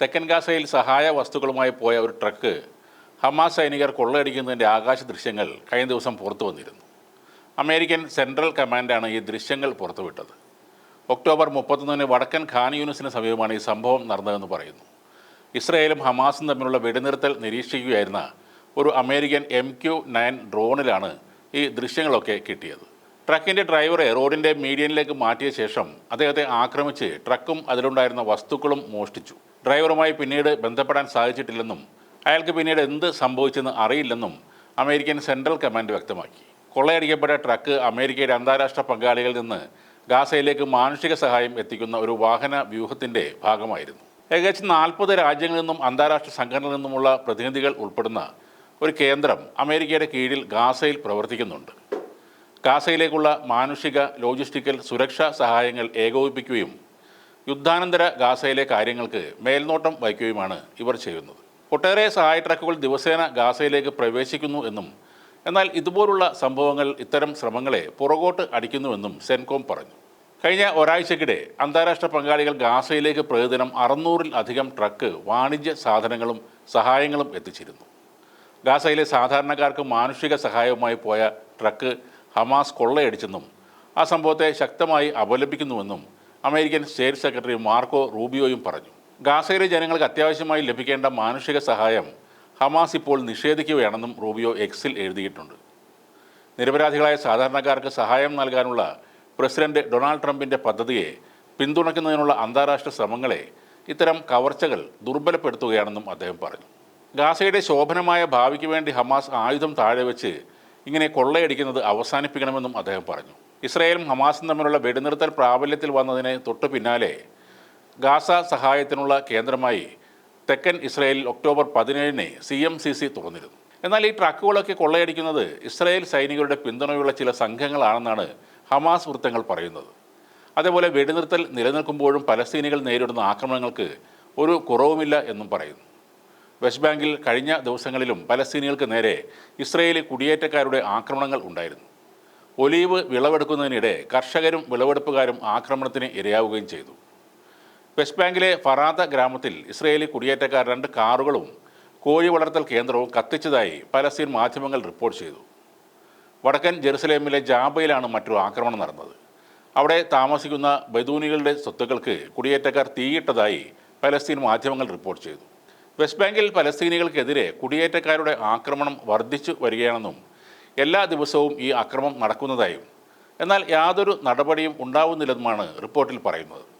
തെക്കൻ ഗാസയിൽ സഹായ വസ്തുക്കളുമായി പോയ ഒരു ട്രക്ക് ഹമാസ് സൈനികർ കൊള്ളയടിക്കുന്നതിന്റെ ആകാശ ദൃശ്യങ്ങൾ കഴിഞ്ഞ ദിവസം പുറത്തു വന്നിരുന്നു. അമേരിക്കൻ സെൻട്രൽ കമാൻഡാണ് ഈ ദൃശ്യങ്ങൾ പുറത്തുവിട്ടത്. ഒക്ടോബർ മുപ്പത്തൊന്നിന് വടക്കൻ ഖാൻ യൂണിസിന് സമീപമാണ് ഈ സംഭവം നടന്നതെന്ന് പറയുന്നു. ഇസ്രയേലും ഹമാസും തമ്മിലുള്ള വെടിനിർത്തൽ നിരീക്ഷിക്കുകയായിരുന്ന ഒരു അമേരിക്കൻ എം ക്യു നയൻ ഡ്രോണിലാണ് ഈ ദൃശ്യങ്ങളൊക്കെ കിട്ടിയത്. ട്രക്കിന്റെ ഡ്രൈവറെ റോഡിന്റെ മീഡിയനിലേക്ക് മാറ്റിയ ശേഷം അദ്ദേഹത്തെ ആക്രമിച്ച് ട്രക്കും അതിലുണ്ടായിരുന്ന വസ്തുക്കളും മോഷ്ടിച്ചു. ഡ്രൈവറുമായി പിന്നീട് ബന്ധപ്പെടാൻ സാധിച്ചിട്ടില്ലെന്നും അയാൾക്ക് പിന്നീട് എന്ത് സംഭവിച്ചെന്ന് അറിയില്ലെന്നും അമേരിക്കൻ സെൻട്രൽ കമാൻഡ് വ്യക്തമാക്കി. കൊള്ളയടിക്കപ്പെട്ട ട്രക്ക് അമേരിക്കയുടെ അന്താരാഷ്ട്ര പങ്കാളികളിൽ നിന്ന് ഗാസയിലേക്ക് മാനുഷിക സഹായം എത്തിക്കുന്ന ഒരു വാഹന വ്യൂഹത്തിന്റെ ഭാഗമായിരുന്നു. ഏകദേശം നാൽപ്പത് രാജ്യങ്ങളിൽ നിന്നും അന്താരാഷ്ട്ര സംഘടനയിൽ നിന്നുമുള്ള പ്രതിനിധികൾ ഉൾപ്പെടുന്ന ഒരു കേന്ദ്രം അമേരിക്കയുടെ കീഴിൽ ഗാസയിൽ പ്രവർത്തിക്കുന്നുണ്ട്. ഗാസയിലേക്കുള്ള മാനുഷിക ലോജിസ്റ്റിക്കൽ സുരക്ഷാ സഹായങ്ങൾ ഏകോപിപ്പിക്കുകയും യുദ്ധാനന്തര ഗാസയിലെ കാര്യങ്ങൾക്ക് മേൽനോട്ടം വഹിക്കുകയുമാണ് ഇവർ ചെയ്യുന്നത്. ഒട്ടേറെ സഹായ ട്രക്കുകൾ ദിവസേന ഗാസയിലേക്ക് പ്രവേശിക്കുന്നു എന്നും എന്നാൽ ഇതുപോലുള്ള സംഭവങ്ങൾ ഇത്തരം ശ്രമങ്ങളെ പുറകോട്ട് അടിക്കുന്നുവെന്നും സെൻകോം പറഞ്ഞു. കഴിഞ്ഞ ഒരാഴ്ചക്കിടെ അന്താരാഷ്ട്ര പങ്കാളികൾ ഗാസയിലേക്ക് പ്രതിദിനം അറുന്നൂറിൽ അധികം ട്രക്ക് വാണിജ്യ സാധനങ്ങളും സഹായങ്ങളും എത്തിച്ചിരുന്നു. ഗാസയിലെ സാധാരണക്കാർക്ക് മാനുഷിക സഹായവുമായി പോയ ട്രക്ക് ഹമാസ് കൊള്ളയടിച്ചെന്നും ആ സംഭവത്തെ ശക്തമായി അപലപിക്കുന്നുവെന്നും അമേരിക്കൻ സ്റ്റേറ്റ് സെക്രട്ടറി മാർക്കോ റൂബിയോയും പറഞ്ഞു. ഗാസയിലെ ജനങ്ങൾക്ക് അത്യാവശ്യമായി ലഭിക്കേണ്ട മാനുഷിക സഹായം ഹമാസ് ഇപ്പോൾ നിഷേധിക്കുകയാണെന്നും റൂബിയോ എക്സിൽ എഴുതിയിട്ടുണ്ട്. നിരപരാധികളായ സാധാരണക്കാർക്ക് സഹായം നൽകാനുള്ള പ്രസിഡന്റ് ഡൊണാൾഡ് ട്രംപിന്റെ പദ്ധതിയെ പിന്തുണയ്ക്കുന്നതിനുള്ള അന്താരാഷ്ട്ര ശ്രമങ്ങളെ ഇത്തരം കവർച്ചകൾ ദുർബലപ്പെടുത്തുകയാണെന്നും അദ്ദേഹം പറഞ്ഞു. ഗാസയുടെ ശോഭനമായ ഭാവിക്ക് വേണ്ടി ഹമാസ് ആയുധം താഴെ വെച്ച് ഇങ്ങനെ കൊള്ളയടിക്കുന്നത് അവസാനിപ്പിക്കണമെന്നും അദ്ദേഹം പറഞ്ഞു. ഇസ്രായേലും ഹമാസും തമ്മിലുള്ള വെടിനിർത്തൽ പ്രാബല്യത്തിൽ വന്നതിന് തൊട്ടു പിന്നാലെ ഗാസ സഹായത്തിനുള്ള കേന്ദ്രമായി തെക്കൻ ഇസ്രായേലിൽ ഒക്ടോബർ പതിനേഴിന് സി എം സി സി തുറന്നിരുന്നു. എന്നാൽ ഈ ട്രക്കുകളൊക്കെ കൊള്ളയടിക്കുന്നത് ഇസ്രായേൽ സൈനികരുടെ പിന്തുണയുള്ള ചില സംഘങ്ങളാണെന്നാണ് ഹമാസ് വൃത്തങ്ങൾ പറയുന്നത്. അതേപോലെ വെടിനിർത്തൽ നിലനിൽക്കുമ്പോഴും പലസ്തീനികൾ നേരിടുന്ന ആക്രമണങ്ങൾക്ക് ഒരു കുറവുമില്ല എന്നും പറയുന്നു. വെസ്റ്റ് ബാങ്കിൽ കഴിഞ്ഞ ദിവസങ്ങളിലും പലസ്തീനികൾക്ക് നേരെ ഇസ്രയേലി കുടിയേറ്റക്കാരുടെ ആക്രമണങ്ങൾ ഉണ്ടായിരുന്നു. ഒലീവ് വിളവെടുക്കുന്നതിനിടെ കർഷകരും വിളവെടുപ്പുകാരും ആക്രമണത്തിന് ഇരയാവുകയും ചെയ്തു. വെസ്റ്റ് ബാങ്കിലെ ഫറാദ ഗ്രാമത്തിൽ ഇസ്രയേലി കുടിയേറ്റക്കാർ രണ്ട് കാറുകളും കോഴി വളർത്തൽ കേന്ദ്രവും കത്തിച്ചതായി പലസ്തീൻ മാധ്യമങ്ങൾ റിപ്പോർട്ട് ചെയ്തു. വടക്കൻ ജെറുസലേമിലെ ജാബയിലാണ് മറ്റൊരു ആക്രമണം നടന്നത്. അവിടെ താമസിക്കുന്ന ബദൂനികളുടെ സ്വത്തുക്കൾക്ക് കുടിയേറ്റക്കാർ തീയിട്ടതായി പലസ്തീൻ മാധ്യമങ്ങൾ റിപ്പോർട്ട് ചെയ്തു. വെസ്റ്റ് ബാങ്കിൽ പലസ്തീനികൾക്കെതിരെ കുടിയേറ്റക്കാരുടെ ആക്രമണം വർദ്ധിച്ചു വരികയാണെന്നും എല്ലാ ദിവസവും ഈ അക്രമം നടക്കുന്നതായും. എന്നാൽ യാതൊരു നടപടിയും ഉണ്ടാവുന്നില്ലെന്നുമാണ് റിപ്പോർട്ടിൽ പറയുന്നത്.